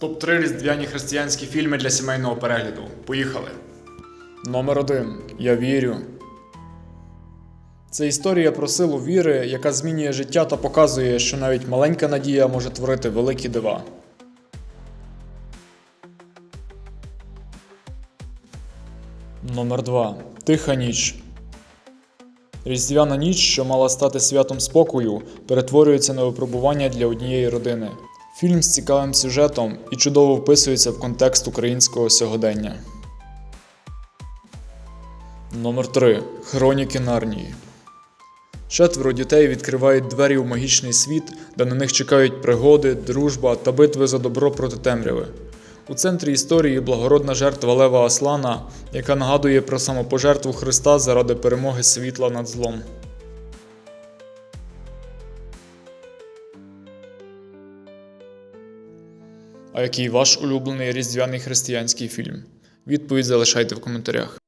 Топ-3 різдвяні християнські фільми для сімейного перегляду. Поїхали. Номер 1. Я вірю. Це історія про силу віри, яка змінює життя та показує, що навіть маленька надія може творити великі дива. Номер 2. Тиха ніч. Різдвяна ніч, що мала стати святом спокою, перетворюється на випробування для однієї родини. Фільм з цікавим сюжетом і чудово вписується в контекст українського сьогодення. Номер 3. Хроніки Нарнії. Четверо дітей відкривають двері у магічний світ, де на них чекають пригоди, дружба та битви за добро проти темряви. У центрі історії благородна жертва Лева Аслана, яка нагадує про самопожертву Христа заради перемоги світла над злом. А який ваш улюблений різдвяний християнський фільм? Відповідь залишайте в коментарях.